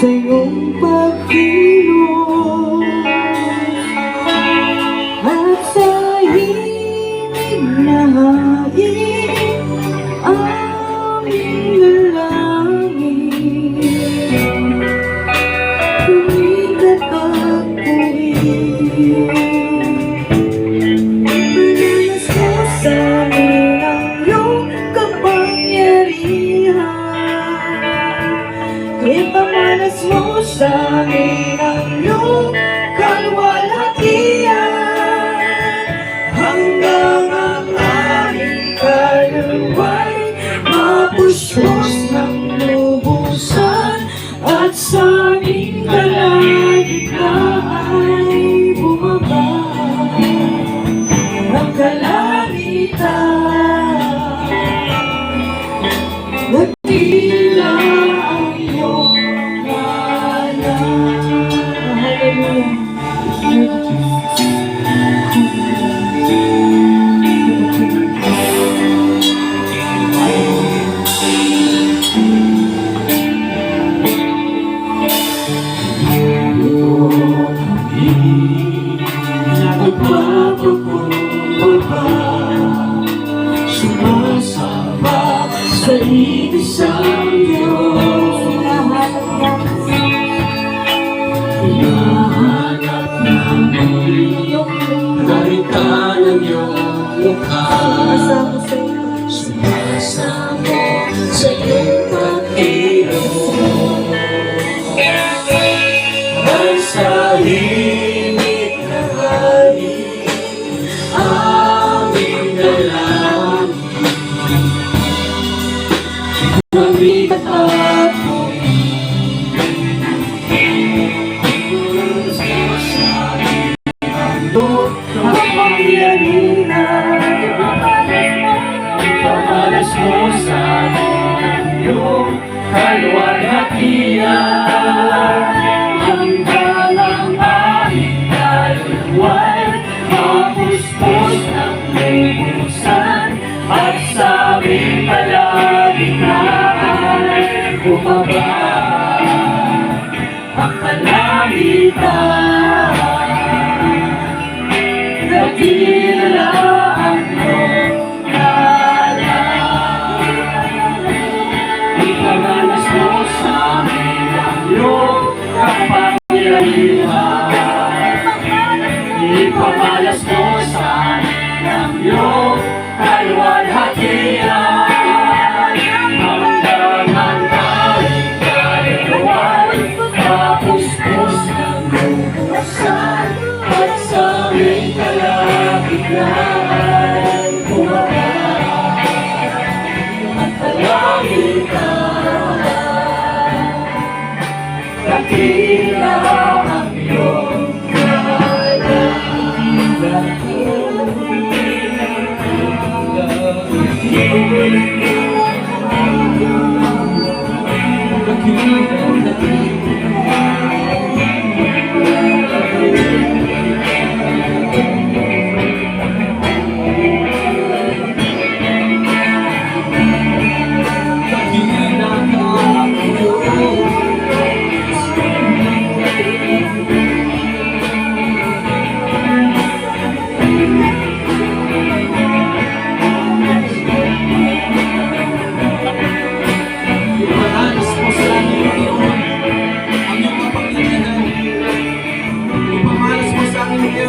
Say. mismo sa akin ang lupa Pagpalagi tayo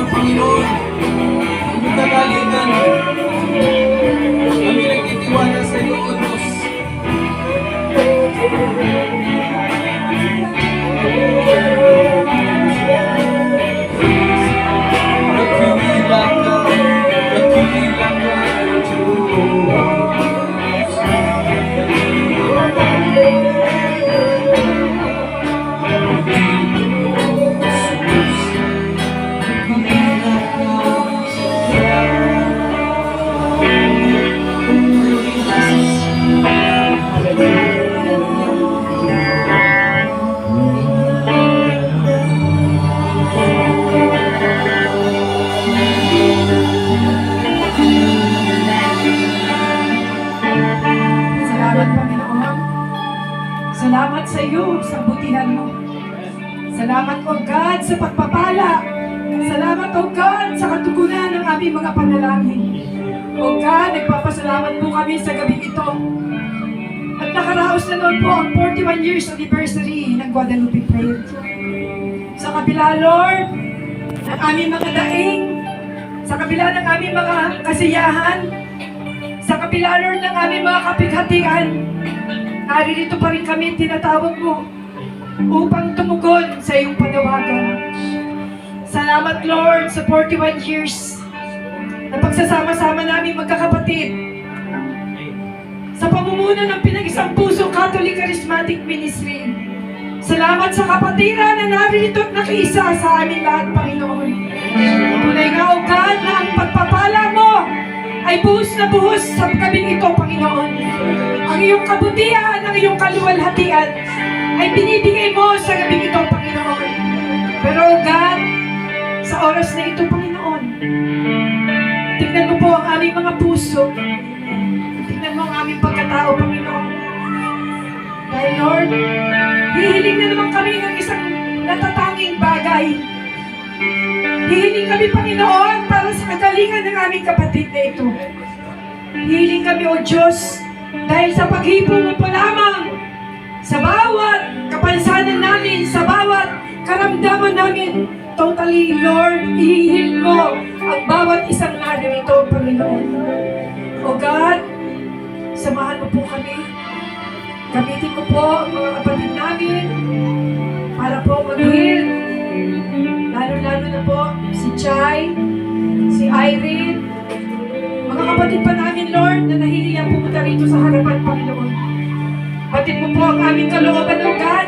Panginoon. Magdadalid ka. Salamat sa iyo sa butihan mo. Salamat, O God, sa pagpapala. Salamat, O God, sa katugunan ng aming mga panalangin. O God, nagpapasalamat po kami sa gabi ito. At nakaraos na noon po ang 41 years anniversary ng Guadalupe Prayer. Sa kabila, Lord, ng aming mga daing, sa kabila ng aming mga kasiyahan, sa kabila, Lord, ng aming mga kapighatian, naririto pa rin kami tinatawag mo upang tumugon sa iyong panawagan. Salamat, Lord, sa 41 years na pagsasama-sama namin magkakapatid sa pamumuno ng pinag-isang puso Catholic Charismatic Ministry. Salamat sa kapatiran na naririto at nakiisa sa amin lahat, Panginoon. Tunay nga, O God, na ang pagpapala mo ay buhos na buhos sa gabing ito, iyong kabutihan, ang iyong kaluwalhatian ay binibigay mo sa gabing ito, Panginoon. Pero, God, sa oras na ito, Panginoon, tignan mo po ang aming mga puso. Tignan mo ang aming pagkatao, Panginoon. Dahil, Lord, hihiling na naman kami ng isang natatanging bagay. Hihiling kami, Panginoon, para sa kagalingan ng aming kapatid na ito. Hihiling kami, O Diyos, dahil sa paghipo mo po lamang sa bawat kapansanan namin, sa bawat karamdaman namin, totally, Lord, ihihil mo ang bawat isang narito, Panginoon. O God, samahan mo po kami. Gamitin mo po ang mga kapatid namin para po mag-heal. Lalo-lalo na po si Chai, si Irene, mga kapatid pa namin, Lord, na nahihiyang pumunta rito sa harapan, Panginoon. Batid mo po ang aming kalooban, O God.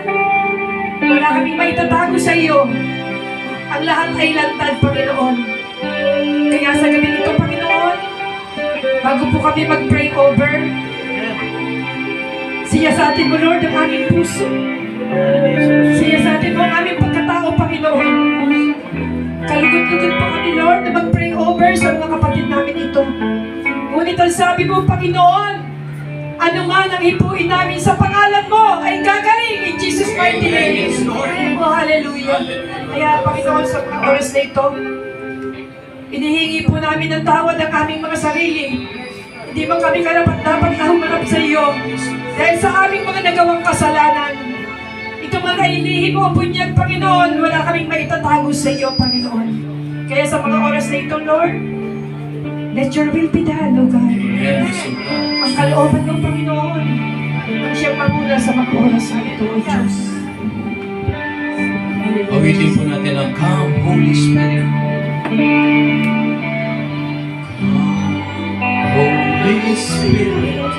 Wala kaming maitatago sa iyo. Ang lahat ay lantad, Panginoon. Kaya sa gabi nito, Panginoon, bago po kami mag-pray over, siya sa atin mo, Lord, ang aming puso. Siya sa atin mo ang aming pagkatao, Panginoon. Kalugot-lugot po kami, Lord, na mag-pray over sa mga kapatid namin ito. Ngunit ang sabi mo, Panginoon, ano man ang hipuin namin sa pangalan mo ay gagaling in Jesus' mighty name. Oh, hallelujah. Kaya, Panginoon, sa oras na ito, inihingi po namin ng tawad ang aming mga sarili. Hindi man kami karapat dapat na humarap sa iyo dahil sa aming mga nagawang kasalanan. Ito mga ilihim mo, bunyag, Panginoon, wala kaming maitatago sa iyo, Panginoon. Kaya sa mga oras na ito, Lord, let your will be done, O God. Ang kalooban ng Panginoon, ang siyang manguna sa mga oras na ito, O Diyos. Awitin po natin ang Come, Holy Spirit. Come, Holy Spirit.